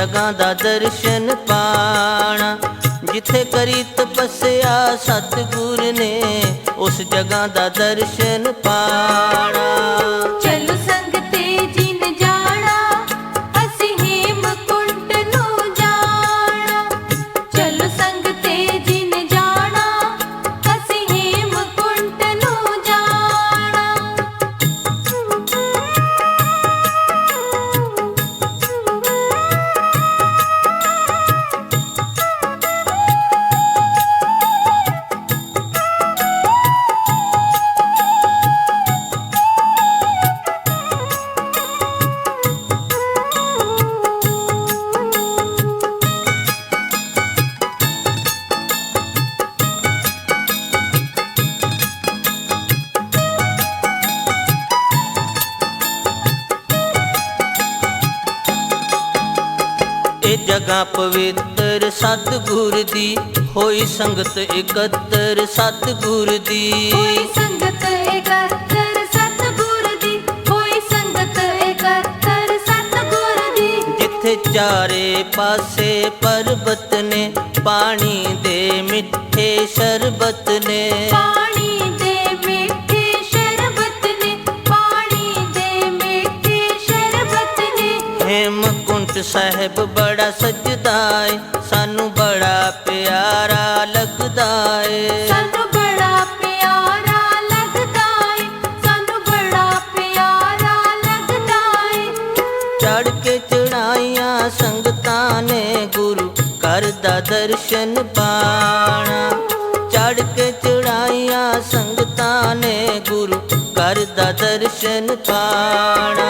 ਉਸ ਜਗ੍ਹਾ ਦਾ ਦਰਸ਼ਨ ਪਾਣਾ। ਜਿੱਥੇ ਕਰੀ ਤਪੱਸਿਆ ਸਤਿਗੁਰ ਨੇ, ਉਸ ਜਗ੍ਹਾ ਦਾ ਦਰਸ਼ਨ ਪਾਣਾ। ਸਤਿਗੁਰ ਦੀ ਹੋਈ ਸੰਗਤ ਇਕੱਤਰ ਸਤਿਗੁਰ ਦੀ। ਹੋਈ ਸੰਗਤ ਇਕੱਤਰ ਸਤਿਗੁਰ ਦੀ ਹੋਈ ਸੰਗਤ ਇਕੱਤਰ ਸਤਿਗੁਰ ਦੀ। ਜਿੱਥੇ ਚਾਰੇ ਪਾਸੇ ਪਰਬਤ ਨੇ ਪਾਣੀ ਦੇ ਮਿੱਠੇ ਸ਼ਰਬਤ ਨੇ। ਪਾਣੀ ਹੇਮਕੁੰਟ ਸਾਹਿਬ ਬੜਾ ਸਜਦਾ ਏ ਸਾਨੂੰ ਬੜਾ ਪਿਆਰਾ ਲੱਗਦਾ ਏ। ਸਾਨੂੰ ਬੜਾ ਪਿਆਰਾ ਲੱਗਦਾ ਏ ਸਾਨੂੰ ਬੜਾ ਪਿਆਰਾ ਲੱਗਦਾ ਏ। ਚੜ ਕੇ ਚੜਾਈਆਂ ਸੰਗਤਾਂ ਨੇ ਗੁਰੂ ਘਰ ਦਾ ਦਰਸ਼ਨ ਪਾਣਾ। ਚੜ ਕੇ ਚੜਾਈਆਂ ਸੰਗਤਾਂ ਨੇ ਗੁਰੂ ਘਰ ਦਾ ਦਰਸ਼ਨ ਪਾਣਾ।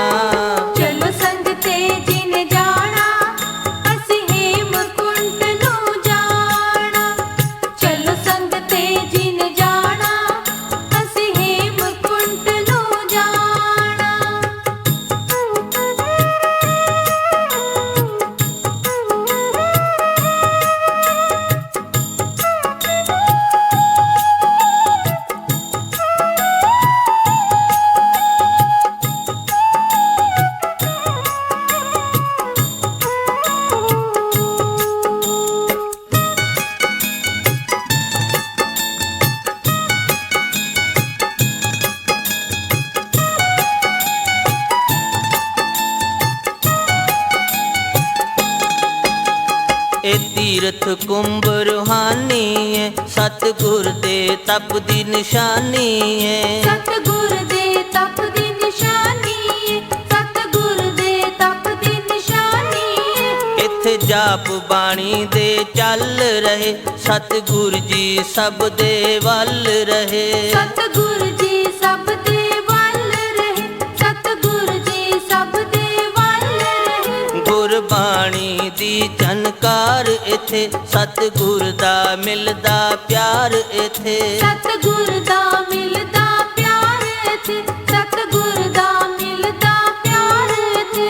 ਤਪ ਦੀ ਨਿਸ਼ਾਨੀ ਏ। ਸਤਿਗੁਰ ਦੇ ਤਪ ਦੀ ਨਿਸ਼ਾਨੀ ਏ। ਸਤਿਗੁਰ ਦੇ ਤਪ ਦੀ ਨਿਸ਼ਾਨੀ ਏ। ਇੱਥੇ ਜਾਪ ਬਾਣੀ ਦੇ ਚੱਲ ਰਹੇ ਸਤਿਗੁਰ ਜੀ ਸਭ ਦੇ ਵੱਲ ਰਹੇ। ਸਤਿਗੁਰ ਜੀ ਸਭ ਦੇ ਵੱਲ ਰਹੇ ਸਤਿਗੁਰ ਜੀ ਸਭ ਦੇ ਵੱਲ ਰਹੇ। ਗੁਰਬਾਣੀ ਦੀ ਜਨਕਾਰ ਇਥੇ ਸਤਿਗੁਰ ਦਾ ਮਿਲਦਾ ਪਿਆਰ ਇਥੇ। ਸਤਿਗੁਰ ਦਾ ਮਿਲਦਾ ਪਿਆਰ ਇਥੇ ਸਤਿਗੁਰ ਦਾ ਮਿਲਦਾ ਪਿਆਰ ਇਥੇ।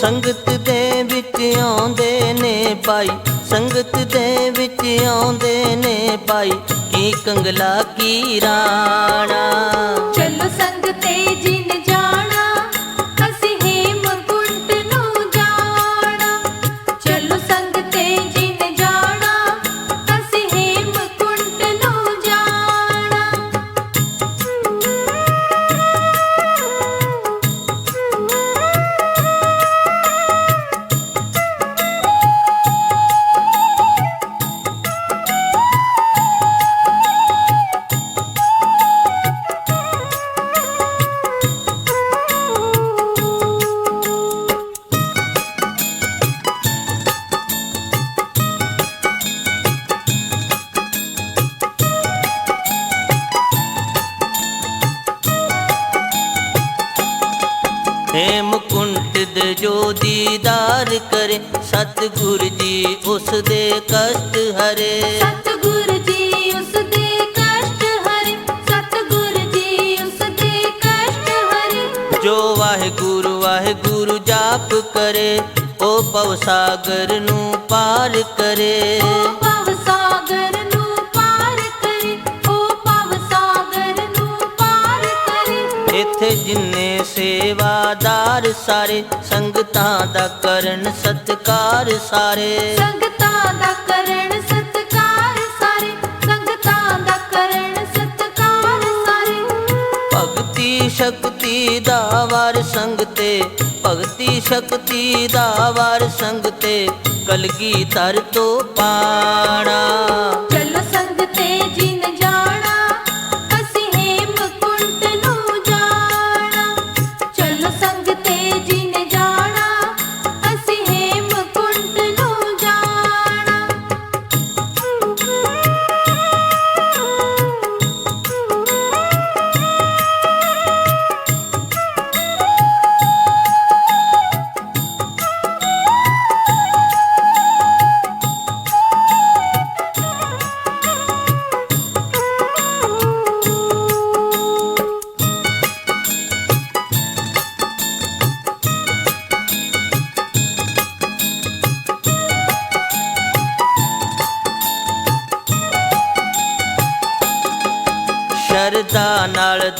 ਸੰਗਤ ਦੇ ਵਿੱਚ ਆਉਂਦੇ ਨੇ ਭਾਈ ਸੰਗਤ ਦੇ ਵਿੱਚ ਆਉਂਦੇ ਨੇ ਭਾਈ ਕੀ ਕੰਗਲਾ ਕੀ ਰਾਣਾ। ਹੇਮਕੁੰਟ ਦੇ ਜੋ ਦੀਦਾਰ ਕਰੇ ਸਤਿਗੁਰ ਜੀ ਉਸ ਦੇ ਕਸ਼ਟ ਹਰੇ। ਸਤਿਗੁਰ ਜੀ ਉਸ ਦੇ ਕਸ਼ਟ ਹਰੇ ਸਤਿਗੁਰ ਜੀ ਉਸ ਦੇ ਕਸ਼ਟ ਹਰੇ। ਜੋ ਵਾਹਿਗੁਰੂ ਵਾਹਿਗੁਰੂ ਜਾਪ ਕਰੇ ਉਹ ਭਵ ਸਾਗਰ ਨੂੰ ਪਾਰ ਕਰੇ। ਸੇਵਾਦਾਰ ਸਾਰੇ ਸੰਗਤਾਂ ਦਾ ਕਰਨ ਸਤਕਾਰ ਸਾਰੇ। ਸੰਗਤਾਂ ਦਾ ਕਰਨ ਸਤਕਾਰ ਸਾਰੇ ਸੰਗਤਾਂ ਦਾ ਕਰਨ ਸਤਕਾਰ ਸਾਰੇ। ਭਗਤੀ ਸ਼ਕਤੀ ਦਾ ਵਾਰ ਸੰਗ ਤੇ ਭਗਤੀ ਸ਼ਕਤੀ ਦਾ ਵਾਰ ਸੰਗ ਤੇ ਕਲਗੀ ਧਰ ਤੋਂ ਪਾਣਾ। ਚਲੋ ਸੰਗ ਤੇ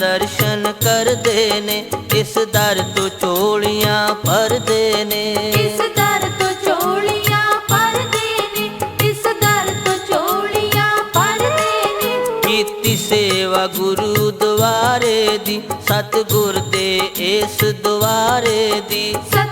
ਦਰਸ਼ਨ ਕਰਦੇ ਨੇ ਇਸ ਦਰ ਤੋਂ ਚੋਲੀਆਂ ਭਰਦੇ ਨੇ। ਇਸ ਦਰ ਤੋਂ ਚੋਲੀਆਂ ਪਰਦੇ ਨੇ ਇਸ ਦਰ ਤੋਂ ਚੋਲੀਆਂ ਪਰਦੇ ਨੇ। ਕੀਤੀ ਸੇਵਾ ਗੁਰੂ ਦੁਆਰੇ ਦੀ ਸਤਿਗੁਰ ਦੇ ਇਸ ਦੁਆਰੇ ਦੀ। ਸਤਿਗੁਰ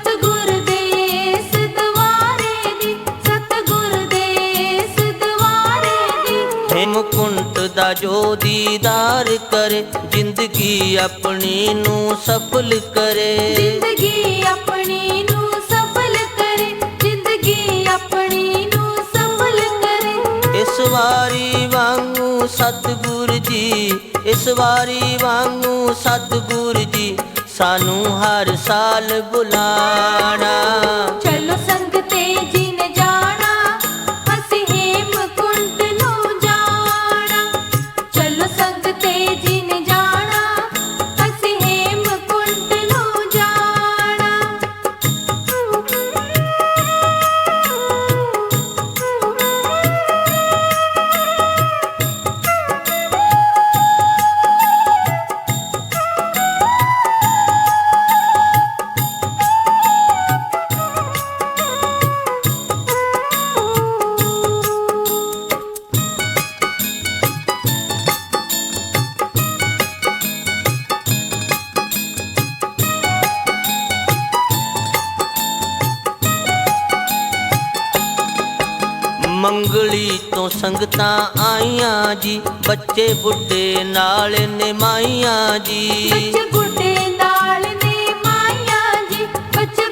ਜੋ ਦੀਦਾਰ ਕਰੇ ਜ਼ਿੰਦਗੀ ਆਪਣੀ ਨੂੰ ਸਫਲ ਕਰੇ। ਜ਼ਿੰਦਗੀ ਆਪਣੀ ਨੂੰ ਸਫਲ ਕਰੇ ਜ਼ਿੰਦਗੀ ਆਪਣੀ ਨੂੰ ਸਫਲ ਕਰੇ। ਇਸ ਵਾਰੀ ਵਾਂਗੂ ਸਤਿਗੁਰ ਜੀ ਇਸ ਵਾਰੀ ਵਾਂਗੂ ਸਤਿਗੁਰ ਜੀ ਸਾਨੂੰ ਹਰ ਸਾਲ ਬੁਲਾਣਾ। ਚਲੋ ਸੰਗ ਸੰਗਤਾਂ ਆਈਆਂ ਜੀ ਬੱਚੇ ਬੁੱਢੇ ਨਾਲ ਨਿਮਾਈਆਂ ਜੀ। ਬੱਚੇ ਨਾਲ ਜੀ ਬੱਚੇ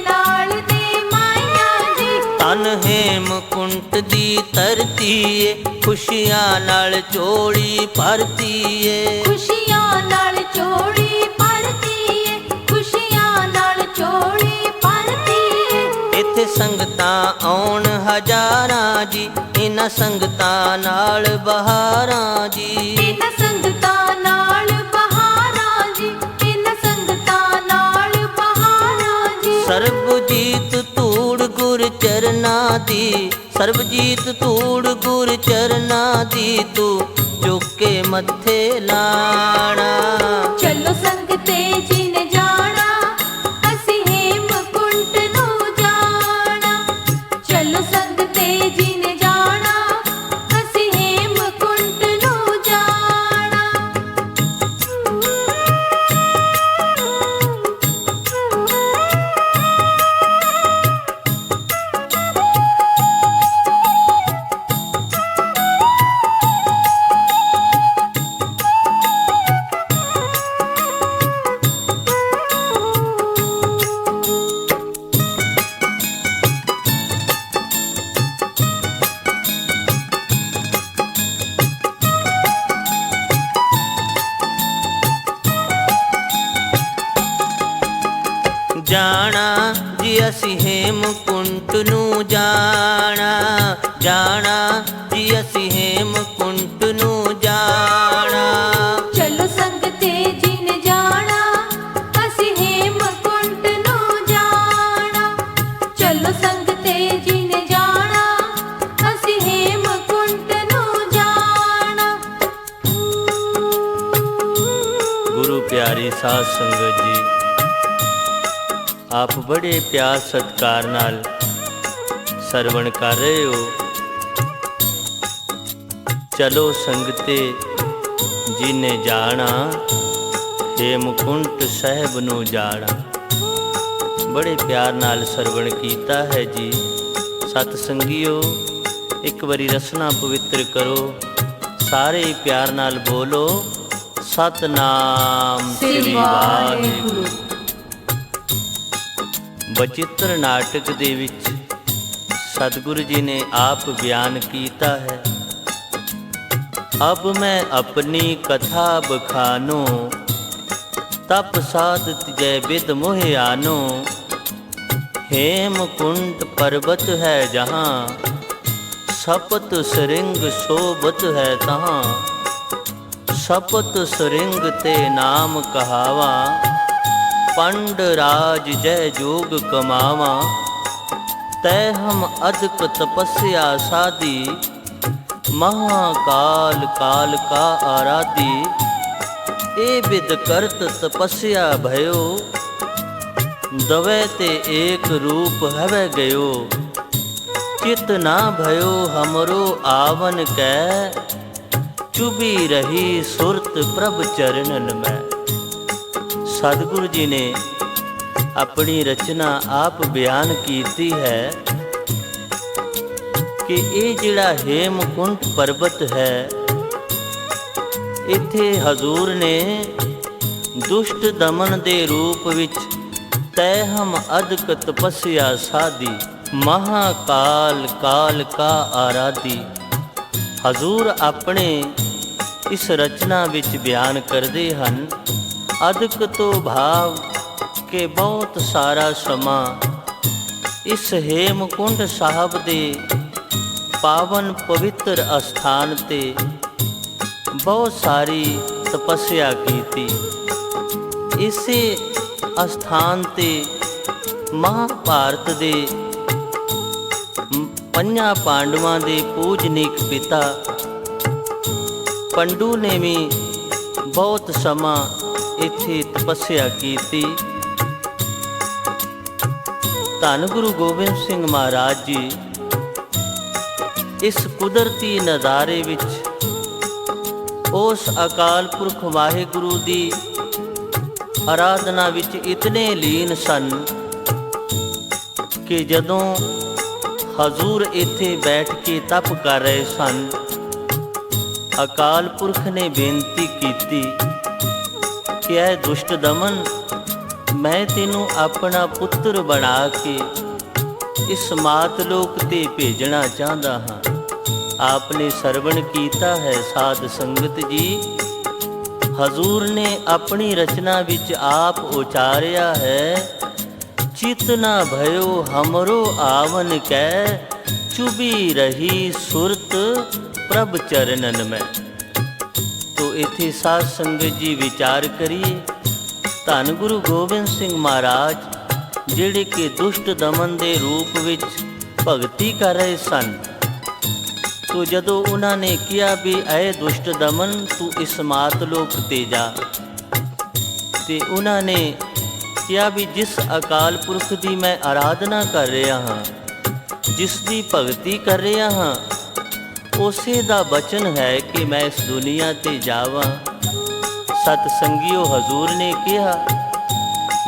ਨਾਲ ਜੀ। ਤਨ ਹੇਮਕੁੰਟ ਦੀ ਧਰਤੀ ਏ ਖੁਸ਼ੀਆਂ ਨਾਲ ਝੋਲੀ ਭਰਤੀ ਏ ਖੁਸ਼ੀਆਂ ਨਾਲ ਚੋੜੀ ਭਰਤੀ ਏ ਖੁਸ਼ੀਆਂ ਨਾਲ ਚੋੜੀ ਭਰਤੀ ਏ ਇੱਥੇ ਸੰਗਤਾਂ ਆਉਣ ਹਜ਼ਾਰਾਂ ਜੀ ਇਹਨਾਂ ਸੰਗਤਾਂ ਨਾਲ ਬਹਾਰਾਂ ਜੀ। ਇਹਨਾਂ ਸੰਗਤਾਂ ਨਾਲ ਬਹਾਰਾਂ ਜੀ। ਇਹਨਾਂ ਸੰਗਤਾਂ ਨਾਲ ਬਹਾਰਾਂ ਜੀ। ਸਰਬਜੀਤ ਧੂੜ ਗੁਰ ਚਰਨਾਂ ਦੀ ਸਰਬਜੀਤ ਧੂੜ ਗੁਰ ਚਰਨਾਂ ਦੀ ਤੂੰ ਚੁੱਕ ਮੱਥੇ ਲਾਣਾ। ਚਲੋ ਸੰਗ ਤੇ ਜਿਨ ਚਲੋ ਸੰਗਤੇ ਜੀ ਨੇ ਜਾਣਾ, ਅਸੀਂ ਹੇਮਕੁੰਟ ਨੂੰ ਜਾਣਾ। ਗੁਰੂ ਪਿਆਰੀ ਸਾਧ ਸੰਗਤ ਜੀ, ਆਪ ਬੜੇ ਪਿਆਰ ਸਤਕਾਰ ਨਾਲ ਸਰਵਣ ਕਰ ਰਹੇ ਹੋ। ਚਲੋ ਸੰਗਤੇ ਜਿਨੇ ਜਾਣਾ, ਹੇਮਕੁੰਟ ਸਾਹਿਬ ਨੂੰ ਜਾਣਾ। ਬੜੇ ਪਿਆਰ ਨਾਲ ਸਰਵਣ ਕੀਤਾ ਹੈ ਜੀ। ਸਤ ਸੰਗਿਓ ਇੱਕ ਵਾਰੀ ਰਸਨਾ ਪਵਿੱਤਰ ਕਰੋ। ਸਾਰੇ ਪਿਆਰ ਨਾਲ ਬੋਲੋ ਸਤਨਾਮ ਸ੍ਰੀ ਵਾਹਿਗੁਰੂ। ਬਚਿੱਤਰ ਨਾਟਕ ਦੇ ਵਿੱਚ ਸਤਿਗੁਰੂ ਜੀ ਨੇ ਆਪ ਬਿਆਨ ਕੀਤਾ ਹੈ। ਅਬ ਮੈਂ ਆਪਣੀ ਕਥਾ ਬਖਾਨੋ ਤਪ ਸਾਧ ਤਜੈ ਬਿਦ ਮੋਹਿ ਆਨੋ ਹੇਮ ਕੁੰਡ ਪਰਬਤ ਹੈ ਜਹਾਂ, ਸਪਤ ਸਰਿੰਗ ਸੋਬਤ ਹੈ ਤਹਾਂ। ਸਪਤ ਸਰਿੰਗ ਤੇ ਨਾਮ ਕਹਾਵਾ, ਪੰਡ ਰਾਜ ਜੈ ਜੋਗ ਕਮਾਵਾ। ਤੈ ਹਮ ਅਦਕ ਤਪਸਿਆ ਸਾਦੀ ਮਹਾਕਾਲ ਕਾਲ ਕਾ ਆਰਾਧੀ। ਏ ਬਿਦ ਕਰਤ ਦਵੇ ਤੇ ਏਕ ਰੂਪ ਹਵੈ ਗਇਓ। ਚਿਤ ਨਾ ਭਇਓ ਹਮਰੋ ਆਵਨ ਕੈ। ਚੁਬੀ ਰਹੀ ਸੁਰਤ ਪ੍ਰਭ ਚਰਨਨ ਮੈਂ ਸਤਿਗੁਰੂ ਜੀ ਨੇ ਆਪਣੀ ਰਚਨਾ ਆਪ ਬਿਆਨ ਕੀਤੀ ਹੈ ਕਿ ਇਹ ਜਿਹੜਾ ਹੇਮਕੁੰਟ ਪਰਬਤ ਹੈ, ਇੱਥੇ ਹਜ਼ੂਰ ਨੇ ਦੁਸ਼ਟ ਦਮਨ ਦੇ ਰੂਪ ਵਿੱਚ ਤੈ ਹਮ ਅਦਕ ਤਪਸਿਆ ਸਾਦੀ, ਮਹਾਕਾਲ ਕਾਲ ਕਾ ਆਰਾਧੀ ਹਜ਼ੂਰ ਆਪਣੇ ਇਸ ਰਚਨਾ ਵਿੱਚ ਬਿਆਨ ਕਰਦੇ ਹਨ, ਅਦਕ ਤੋਂ ਭਾਵ ਕੇ ਬਹੁਤ ਸਾਰਾ ਸਮਾਂ, ਇਸ ਹੇਮਕੁੰਡ ਸਾਹਿਬ ਦੇ ਪਾਵਨ ਪਵਿੱਤਰ ਅਸਥਾਨ ਤੇ ਬਹੁਤ ਸਾਰੀ ਤਪੱਸਿਆ ਕੀਤੀ। ਇਸੇ ਅਸਥਾਨ ਤੇ ਮਹਾਭਾਰਤ ਦੇ ਪੰਜਾਂ ਪਾਂਡਵਾਂ ਦੇ ਪੂਜਨੀਕ ਪਿਤਾ ਪੰਡੂ ਨੇ ਵੀ ਬਹੁਤ ਸਮਾਂ ਇੱਥੇ ਤਪੱਸਿਆ ਕੀਤੀ। ਧੰਨ ਗੁਰੂ ਗੋਬਿੰਦ ਸਿੰਘ ਮਹਾਰਾਜ ਜੀ, ਇਸ ਕੁਦਰਤੀ ਨਜ਼ਾਰੇ ਵਿੱਚ ਉਸ ਅਕਾਲ ਪੁਰਖ ਵਾਹਿਗੁਰੂ ਦੀ ਆਰਾਧਨਾ ਵਿੱਚ ਇਤਨੇ ਲੀਨ ਸਨ ਕਿ ਜਦੋਂ ਹਜ਼ੂਰ ਇੱਥੇ ਬੈਠ ਕੇ ਤਪ ਕਰ ਰਹੇ ਸਨ, ਅਕਾਲ ਪੁਰਖ ਨੇ ਬੇਨਤੀ ਕੀਤੀ ਕਿ ਐ ਦੁਸ਼ਟ ਦਮਨ, ਮੈਂ ਤੈਨੂੰ ਆਪਣਾ ਪੁੱਤਰ ਬਣਾ ਕੇ ਇਸ ਮਾਤ ਲੋਕ ਤੇ ਭੇਜਣਾ ਚਾਹੁੰਦਾ ਹਾਂ। ਆਪਨੇ ਸਰਵਣ ਕੀਤਾ ਹੈ ਸਾਧ ਸੰਗਤ ਜੀ। ਹਜ਼ੂਰ ਨੇ ਆਪਣੀ ਰਚਨਾ ਵਿੱਚ ਆਪ ਉਚਾਰਿਆ ਹੈ। ਚਿਤ ਨਾ ਭਇਓ, ਹਮਰੋ ਆਵਨ ਕੈ। ਚੁਬੀ ਰਹੀ ਸੁਰਤ, ਪ੍ਰਭ ਚਰਨਨ ਮੈਂ। ਤੋ ਇਥੇ ਸਾਧ ਸੰਗਤ ਜੀ ਵਿਚਾਰ ਕਰੀਏ। ਧੰਨ ਗੁਰੂ ਗੋਬਿੰਦ ਸਿੰਘ ਮਹਾਰਾਜ, ਜਿਹੜੇ ਕਿ ਦੁਸ਼ਟ ਦਮਨ ਦੇ ਰੂਪ ਵਿੱਚ ਭਗਤੀ ਕਰ ਰਹੇ ਸਨ। ਤੋ ਜਦੋਂ ਉਹਨਾਂ ਨੇ ਕਿਹਾ ਵੀ ਐ ਦੁਸ਼ਟ ਦਮਨ, ਤੂੰ ਇਸ ਮਾਤ ਲੋਕ ਤੇ ਜਾ। ਤੇ ਉਹਨਾਂ ਨੇ ਕਿਹਾ ਵੀ ਜਿਸ ਅਕਾਲ ਪੁਰਖ ਦੀ ਮੈਂ ਆਰਾਧਨਾ ਕਰ ਰਿਹਾ ਹਾਂ, ਜਿਸ ਦੀ ਭਗਤੀ ਕਰ ਰਿਹਾ ਹਾਂ, ਉਸੇ ਦਾ ਬਚਨ ਹੈ ਕਿ ਮੈਂ ਇਸ ਦੁਨੀਆ ਤੇ ਜਾਵਾਂ। ਸਤ ਸੰਗਿਓ ਹਜ਼ੂਰ ਨੇ ਕਿਹਾ,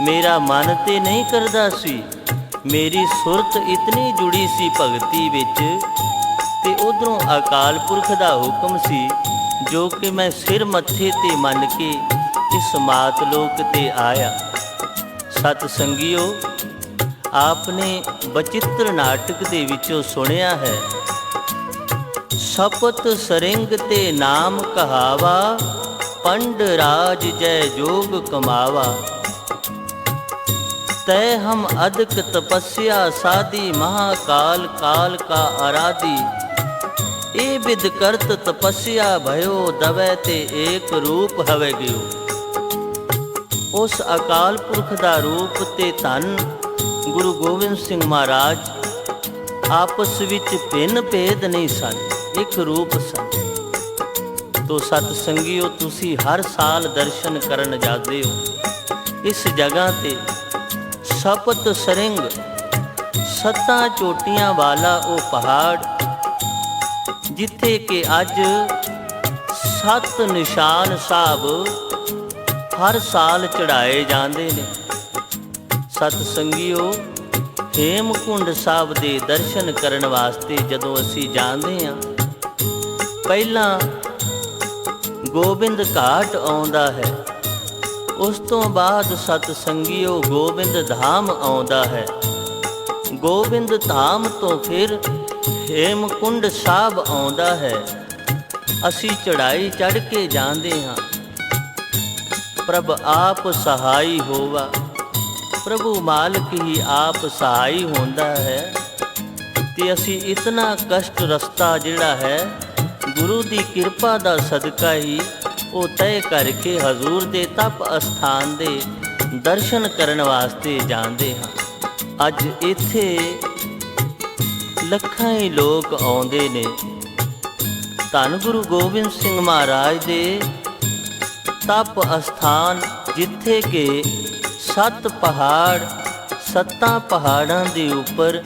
ਮੇਰਾ ਮਨ ਤੇ ਨਹੀਂ ਕਰਦਾ ਸੀ, ਮੇਰੀ ਸੁਰਤ ਇਤਨੀ ਜੁੜੀ ਸੀ ਭਗਤੀ ਵਿੱਚ ਤੇ ਉਧਰੋਂ ਅਕਾਲ ਪੁਰਖ ਦਾ ਹੁਕਮ ਸੀ, ਜੋ ਕਿ ਮੈਂ ਸਿਰ ਮੱਥੇ ਤੇ ਮੰਨ ਕੇ ਇਸ ਮਾਤ ਲੋਕ ਤੇ ਆਇਆ। ਸਤ ਸੰਗਿਓ, ਆਪਨੇ ਬਚਿੱਤਰ ਨਾਟਕ ਦੇ ਵਿੱਚੋਂ ਸੁਣਿਆ ਹੈ। ਸਪਤ ਸਰਿੰਗ ਤੇ ਨਾਮ ਕਹਾਵਾ, ਪੰਡ ਰਾਜ ਜੈ ਜੋਗ ਕਮਾਵਾ। ਤੈ ਹਮ ਅਦਕ ਤਪਸਿਆ ਸਾਦੀ ਮਹਾਕਾਲ ਕਾਲ ਕਾ ਆਰਾਧੀ ਇਹ ਵਿਦ ਕਰਤ ਤਪੱਸਿਆ ਭਇਓ ਦਵੇ ਤੇ ਏਕ ਰੂਪ ਹਵੇ ਗਿਓ। ਉਸ ਅਕਾਲ ਪੁਰਖ ਦਾ ਰੂਪ ਤੇ ਧਨ ਗੁਰੂ ਗੋਬਿੰਦ ਸਿੰਘ ਮਹਾਰਾਜ ਆਪਸ ਵਿੱਚ ਭਿੰਨ ਭੇਦ ਨਹੀਂ ਸਨ, ਇੱਕ ਰੂਪ ਸਨ। ਤੋ ਸਤ ਸੰਗਿਓ ਤੁਸੀਂ ਹਰ ਸਾਲ ਦਰਸ਼ਨ ਕਰਨ ਜਾਂਦੇ ਹੋ। ਇਸ ਜਗ੍ਹਾ ਤੇ ਸਪਤ ਸਰਿੰਗ, ਸੱਤਾ ਚੋਟੀਆਂ ਵਾਲਾ ਉਹ ਪਹਾੜ ਜਿੱਥੇ ਕਿ ਅੱਜ ਸੱਤ ਨਿਸ਼ਾਨ ਸਾਹਿਬ ਹਰ ਸਾਲ ਚੜਾਏ ਜਾਂਦੇ ਨੇ। ਸਤ ਸੰਗਿਓ, ਹੇਮਕੁੰਡ ਸਾਹਿਬ ਦੇ ਦਰਸ਼ਨ ਕਰਨ ਵਾਸਤੇ ਜਦੋਂ ਅਸੀਂ ਜਾਂਦੇ ਹਾਂ, ਪਹਿਲਾਂ ਗੋਬਿੰਦ ਘਾਟ ਆਉਂਦਾ ਹੈ। ਉਸ ਤੋਂ ਬਾਅਦ ਸਤ ਸੰਗਿਓ ਗੋਬਿੰਦ ਧਾਮ ਆਉਂਦਾ ਹੈ। ਗੋਬਿੰਦ ਧਾਮ ਤੋਂ ਫਿਰ ਹੇਮਕੁੰਡ ਸਾਹਿਬ ਆਉਂਦਾ ਹੈ। ਅਸੀਂ ਚੜਾਈ ਚੜ ਕੇ ਜਾਂਦੇ ਹਾਂ। ਪ੍ਰਭ ਆਪ ਸਹਾਈ ਹੋਵਾ। ਪ੍ਰਭੂ ਮਾਲਕ ਹੀ ਆਪ ਸਹਾਈ ਹੁੰਦਾ ਹੈ। ਤੇ ਅਸੀਂ ਇਤਨਾ ਕਸ਼ਟ ਰਸਤਾ ਜਿਹੜਾ ਹੈ, ਗੁਰੂ ਦੀ ਕਿਰਪਾ ਦਾ ਸਦਕਾ ਹੀ ਉਹ ਤੈਅ ਕਰਕੇ ਹਜ਼ੂਰ ਦੇ ਤਪ ਅਸਥਾਨ ਦੇ ਦਰਸ਼ਨ ਕਰਨ ਵਾਸਤੇ ਜਾਂਦੇ ਹਾਂ। ਅੱਜ ਇੱਥੇ ਲੱਖਾਂ ਹੀ ਲੋਕ ਆਉਂਦੇ ਨੇ। ਧੰਨ ਗੁਰੂ ਗੋਬਿੰਦ ਸਿੰਘ ਮਹਾਰਾਜ ਦੇ ਤਪ ਅਸਥਾਨ ਜਿੱਥੇ ਕਿ ਸੱਤ ਪਹਾੜ, ਸੱਤਾਂ ਪਹਾੜਾਂ ਦੇ ਉੱਪਰ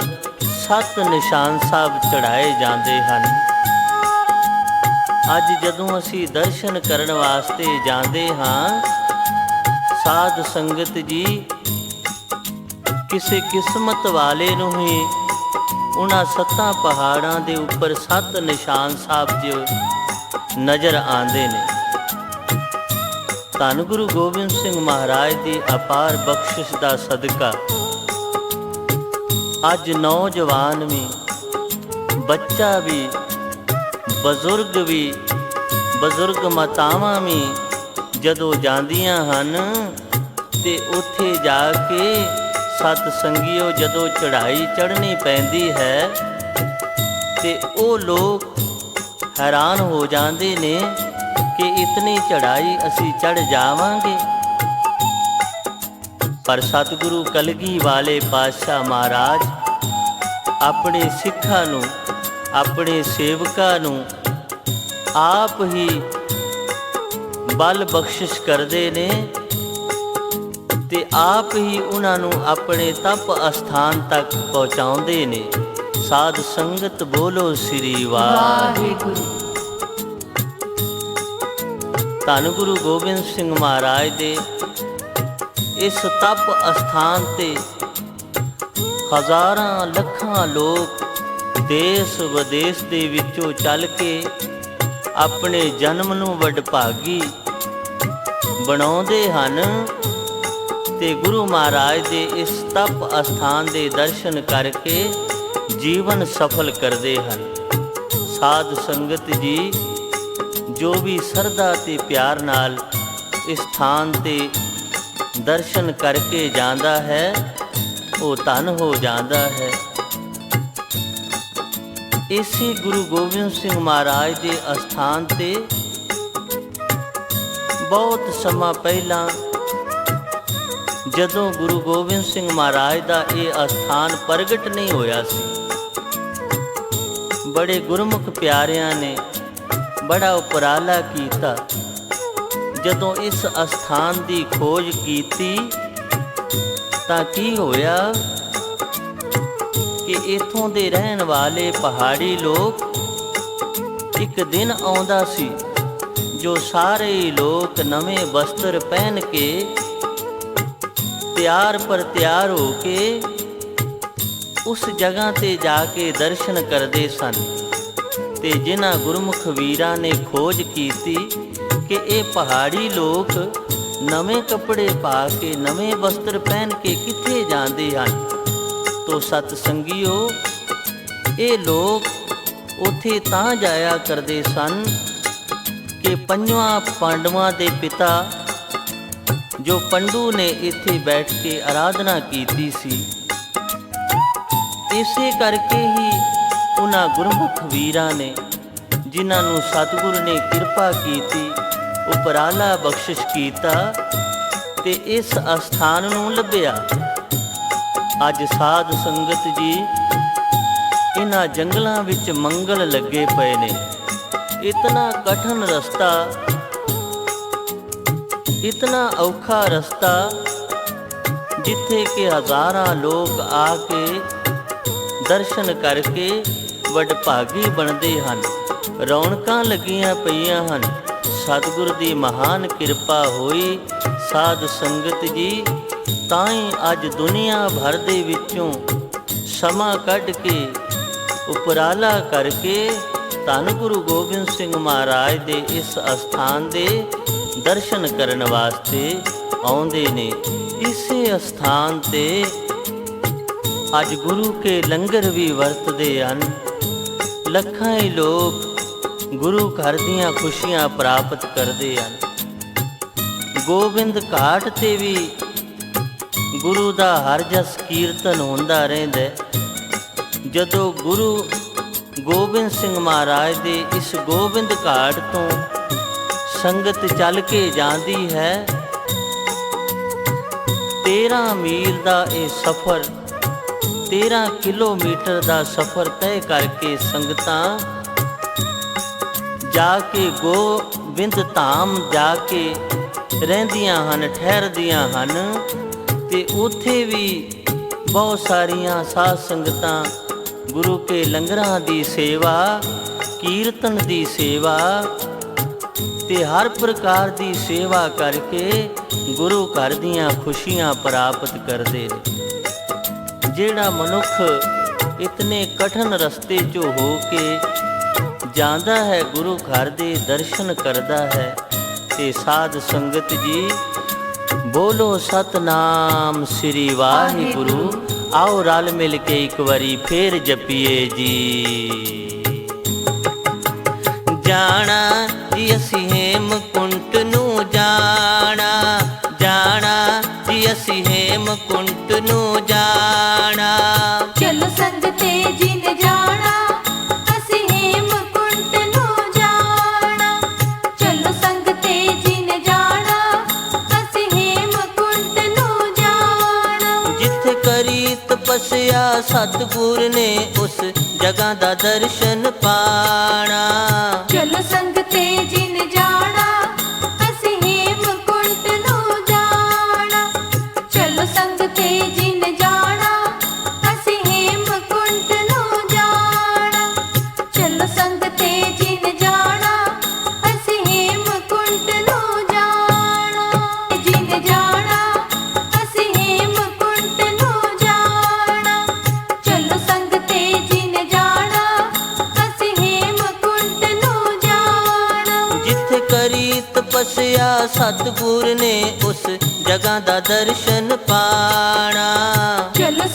ਸੱਤ ਨਿਸ਼ਾਨ ਸਾਹਿਬ ਚੜਾਏ ਜਾਂਦੇ ਹਨ। ਅੱਜ ਜਦੋਂ ਅਸੀਂ ਦਰਸ਼ਨ ਕਰਨ ਵਾਸਤੇ ਜਾਂਦੇ ਹਾਂ, ਸਾਧ ਸੰਗਤ ਜੀ ਕਿਸੇ ਕਿਸਮਤ ਵਾਲੇ ਨੂੰ ਹੀ ਉਹਨਾਂ ਸੱਤਾਂ ਪਹਾੜਾਂ ਦੇ ਉੱਪਰ ਸੱਤ ਨਿਸ਼ਾਨ ਸਾਹਿਬ ਜੋ ਨਜ਼ਰ ਆਉਂਦੇ ਨੇ। ਧੰਨ ਗੁਰੂ ਗੋਬਿੰਦ ਸਿੰਘ ਮਹਾਰਾਜ ਦੀ ਅਪਾਰ ਬਖਸ਼ਿਸ਼ ਦਾ ਸਦਕਾ। ਅੱਜ ਨੌਜਵਾਨ ਵੀ, ਬੱਚਾ ਵੀ, ਬਜ਼ੁਰਗ ਵੀ, ਬਜ਼ੁਰਗ ਮਾਤਾਵਾਂ ਵੀ ਜਦੋਂ ਜਾਂਦੀਆਂ ਹਨ ਤੇ ਉੱਥੇ ਜਾ ਕੇ ਸਤ ਸੰਗਿਓ ਜਦੋਂ ਚੜ੍ਹਾਈ ਚੜ੍ਹਨੀ ਪੈਂਦੀ ਹੈ, ਤੇ ਉਹ ਲੋਕ ਹੈਰਾਨ ਹੋ ਜਾਂਦੇ ਨੇ ਕਿ ਇਤਨੀ ਚੜ੍ਹਾਈ ਅਸੀਂ ਚੜ੍ਹ ਜਾਵਾਂਗੇ। ਪਰ ਸਤਿਗੁਰੂ ਕਲਗੀ ਵਾਲੇ ਪਾਤਸ਼ਾਹ ਮਹਾਰਾਜ ਆਪਣੇ ਸਿੱਖਾਂ ਨੂੰ, ਆਪਣੇ ਸੇਵਕਾਂ ਨੂੰ ਆਪ ਹੀ ਬਲ ਬਖਸ਼ਿਸ਼ ਕਰਦੇ ਨੇ ਤੇ ਆਪ ਹੀ ਉਹਨਾਂ ਨੂੰ ਆਪਣੇ ਤਪ ਅਸਥਾਨ ਤੱਕ ਪਹੁੰਚਾਉਂਦੇ ਨੇ। ਸਾਧ ਸੰਗਤ ਬੋਲੋ ਸ੍ਰੀ ਵਾਹਿਗੁਰੂ। ਧੰਨ ਗੁਰੂ ਗੋਬਿੰਦ ਸਿੰਘ ਮਹਾਰਾਜ ਦੇ ਇਸ ਤਪ ਅਸਥਾਨ ਤੇ ਹਜ਼ਾਰਾਂ ਲੱਖਾਂ ਲੋਕ ਦੇਸ਼ ਵਿਦੇਸ਼ ਦੇ ਵਿੱਚੋਂ ਚੱਲ ਕੇ ਆਪਣੇ ਜਨਮ ਨੂੰ ਵਡਭਾਗੀ ਬਣਾਉਂਦੇ ਹਨ। ਤੇ ਗੁਰੂ ਮਹਾਰਾਜ ਦੇ ਇਸ ਤਪ ਅਸਥਾਨ ਦੇ ਦਰਸ਼ਨ ਕਰਕੇ ਜੀਵਨ ਸਫਲ ਕਰਦੇ ਹਨ। ਸਾਧ ਸੰਗਤ ਜੀ, ਜੋ ਵੀ ਸਰਦਾ ਤੇ ਪਿਆਰ ਨਾਲ ਇਸ ਸਥਾਨ ਤੇ ਦਰਸ਼ਨ ਕਰਕੇ ਜਾਂਦਾ ਹੈ, ਉਹ ਧਨ ਹੋ ਜਾਂਦਾ ਹੈ। ਇਸੇ ਗੁਰੂ ਗੋਬਿੰਦ ਸਿੰਘ ਮਹਾਰਾਜ ਦੇ ਅਸਥਾਨ ਤੇ ਬਹੁਤ ਸਮਾਂ ਪਹਿਲਾਂ ਜਦੋਂ ਗੁਰੂ ਗੋਬਿੰਦ ਸਿੰਘ ਮਹਾਰਾਜ ਦਾ ਇਹ ਅਸਥਾਨ ਪ੍ਰਗਟ ਨਹੀਂ ਹੋਇਆ ਸੀ, ਬੜੇ ਗੁਰਮੁਖ ਪਿਆਰਿਆਂ ਨੇ ਬੜਾ ਉਪਰਾਲਾ ਕੀਤਾ। ਜਦੋਂ ਇਸ ਅਸਥਾਨ ਦੀ ਖੋਜ ਕੀਤੀ, ਤਾਂ ਕੀ ਹੋਇਆ ਕਿ ਇਥੋਂ ਦੇ ਰਹਿਣ ਵਾਲੇ ਪਹਾੜੀ ਲੋਕ ਇੱਕ ਦਿਨ ਆਉਂਦਾ ਸੀ, ਜੋ ਸਾਰੇ ਹੀ ਲੋਕ ਨਵੇਂ ਵਸਤਰ ਪਹਿਨ ਕੇ ਤਿਆਰ ਪਰ ਤਿਆਰ ਹੋ ਕੇ ਉਸ ਜਗ੍ਹਾ ਤੇ ਜਾ ਕੇ ਦਰਸ਼ਨ ਕਰਦੇ ਸਨ ਤੇ ਜਿਨ੍ਹਾਂ ਗੁਰਮੁਖ ਵੀਰਾਂ ਨੇ ਖੋਜ ਕੀਤੀ ਕਿ ਇਹ ਪਹਾੜੀ ਲੋਕ ਨਵੇਂ ਕੱਪੜੇ ਪਾ ਕੇ, ਨਵੇਂ ਵਸਤਰ ਪਹਿਨ ਕੇ ਕਿੱਥੇ ਜਾਂਦੇ ਹਨ? ਤੋ ਸਤ ਸੰਗਿਓ ਇਹ ਲੋਕ ਉਥੇ ਤਾਂ ਜਾਇਆ ਕਰਦੇ ਸਨ ਕਿ ਪੰਜਵਾਂ ਪਾਂਡਵਾਂ ਦੇ ਪਿਤਾ ਜੋ ਪੰਡੂ ਨੇ ਇੱਥੇ ਬੈਠ ਕੇ ਆਰਾਧਨਾ ਕੀਤੀ ਸੀ। ਇਸੇ ਕਰਕੇ ਹੀ ਉਹਨਾਂ ਗੁਰਮੁਖ ਵੀਰਾਂ ਨੇ, ਜਿਨ੍ਹਾਂ ਨੂੰ ਸਤਿਗੁਰ ਨੇ ਕਿਰਪਾ ਕੀਤੀ, ਉਪਰਾਲਾ ਬਖਸ਼ਿਸ਼ ਕੀਤਾ ਤੇ ਇਸ ਅਸਥਾਨ ਨੂੰ ਲੱਭਿਆ। ਅੱਜ ਸਾਧ ਸੰਗਤ ਜੀ, ਇਹਨਾਂ ਜੰਗਲਾਂ ਵਿੱਚ ਮੰਗਲ ਲੱਗੇ ਪਏ ਨੇ। ਇਤਨਾ ਕਠਨ ਰਸਤਾ ਇਤਨਾ ਔਖਾ ਰਸਤਾ ਜਿੱਥੇ ਕਿ ਹਜ਼ਾਰਾਂ ਲੋਕ ਆ ਕੇ ਦਰਸ਼ਨ ਕਰਕੇ ਵਡਭਾਗੀ ਬਣਦੇ ਹਨ। ਰੌਣਕਾਂ ਲੱਗੀਆਂ ਪਈਆਂ ਹਨ। ਸਤਿਗੁਰ ਦੀ ਮਹਾਨ ਕਿਰਪਾ ਹੋਈ। ਸਾਧ ਸੰਗਤ ਜੀ ਤਾਂ ਹੀ ਅੱਜ ਦੁਨੀਆ ਭਰ ਦੇ ਵਿੱਚੋਂ ਸਮਾਂ ਕੱਢ ਕੇ, ਉਪਰਾਲਾ ਕਰਕੇ ਧੰਨ ਗੁਰੂ ਗੋਬਿੰਦ ਸਿੰਘ ਮਹਾਰਾਜ ਦੇ ਇਸ ਅਸਥਾਨ ਦੇ ਦਰਸ਼ਨ ਕਰਨ ਵਾਸਤੇ ਆਉਂਦੇ ਨੇ। ਇਸੇ ਅਸਥਾਨ ਤੇ ਅੱਜ ਗੁਰੂ ਕੇ ਲੰਗਰ ਵੀ ਵਰਤਦੇ ਹਨ। ਲੱਖਾਂ ਹੀ ਲੋਕ ਗੁਰੂ ਘਰ ਦੀਆਂ ਖੁਸ਼ੀਆਂ ਪ੍ਰਾਪਤ ਕਰਦੇ ਹਨ। ਗੋਬਿੰਦ ਘਾਟ ਤੇ ਵੀ ਗੁਰੂ ਦਾ ਹਰ ਜਸ ਕੀਰਤਨ ਹੁੰਦਾ ਰਹਿੰਦਾ ਜਦੋਂ ਗੁਰੂ ਗੋਬਿੰਦ ਸਿੰਘ ਮਹਾਰਾਜ ਦੇ ਇਸ ਗੋਬਿੰਦ ਘਾਟ ਤੋਂ ਸੰਗਤ ਚੱਲ ਕੇ ਜਾਂਦੀ ਹੈ। 13 ਮੀਲ ਦਾ ਇਹ ਸਫ਼ਰ 13 ਕਿਲੋਮੀਟਰ ਦਾ ਸਫ਼ਰ ਤੈਅ ਕਰਕੇ ਸੰਗਤਾਂ ਜਾ ਕੇ ਗੋਬਿੰਦ ਧਾਮ ਜਾ ਕੇ ਰਹਿੰਦੀਆਂ ਹਨ, ਠਹਿਰਦੀਆਂ ਹਨ ਤੇ ਉੱਥੇ ਵੀ ਬਹੁਤ ਸਾਰੀਆਂ ਸਾਧ ਸੰਗਤਾਂ, ਗੁਰੂ ਕੇ ਲੰਗਰਾਂ ਦੀ ਸੇਵਾ, ਕੀਰਤਨ ਦੀ ਸੇਵਾ ਤੇ ਹਰ ਪ੍ਰਕਾਰ ਦੀ ਸੇਵਾ ਕਰਕੇ ਗੁਰੂ ਘਰ ਦੀਆਂ ਖੁਸ਼ੀਆਂ ਪ੍ਰਾਪਤ ਕਰਦੇ ਨੇ। ਜਿਹੜਾ ਮਨੁੱਖ ਇਤਨੇ ਕਠਨ ਰਸਤੇ 'ਚੋਂ ਹੋ ਕੇ ਜਾਂਦਾ ਹੈ, ਗੁਰੂ ਘਰ ਦੇ ਦਰਸ਼ਨ ਕਰਦਾ ਹੈ ਤੇ ਸਾਧ ਸੰਗਤ ਜੀ ਬੋਲੋ, ਸਤਨਾਮ ਸ੍ਰੀ ਵਾਹਿਗੁਰੂ। ਆਓ ਰਲ ਮਿਲ ਕੇ ਇੱਕ ਵਾਰੀ ਫੇਰ ਜਪੀਏ ਜੀ। ਜਾਣਾ ਜੀ ਅਸੀਂ ਹੇਮਕੁੰਟ ਨੂੰ ਜਾਣਾ ਜਾਣਾ ਜੀ ਅਸੀਂ ਹੇਮਕੁੰਟ ਨੂੰ ਜਾਣਾ। ਚਲੋ ਸੰਗਤੇ ਜਿਨ ਜਾਣਾ ਅਸੀਂ ਹੇਮਕੁੰਟ ਨੂੰ ਜਾਣਾ। ਚਲੋ ਸੰਗਤੇ ਜਿਨ ਜਾਣਾ ਅਸੀਂ ਹੇਮਕੁੰਟ ਨੂੰ ਜਾਣਾ। ਜਿੱਥੇ ਕਰੀ ਤਪੱਸਿਆ ਸਤਿਗੁਰ ਨੇ ਉਸ ਜਗ੍ਹਾ ਦਾ ਦਰਸ਼ਨ ਪਾਣਾ। ਚਲੋ ਸੰਗਤੇ ਜਿਨ ਸਤਿਗੁਰ ਨੇ ਉਸ ਜਗ੍ਹਾ ਦਾ ਦਰਸ਼ਨ ਪਾਣਾ। ਚਲੋ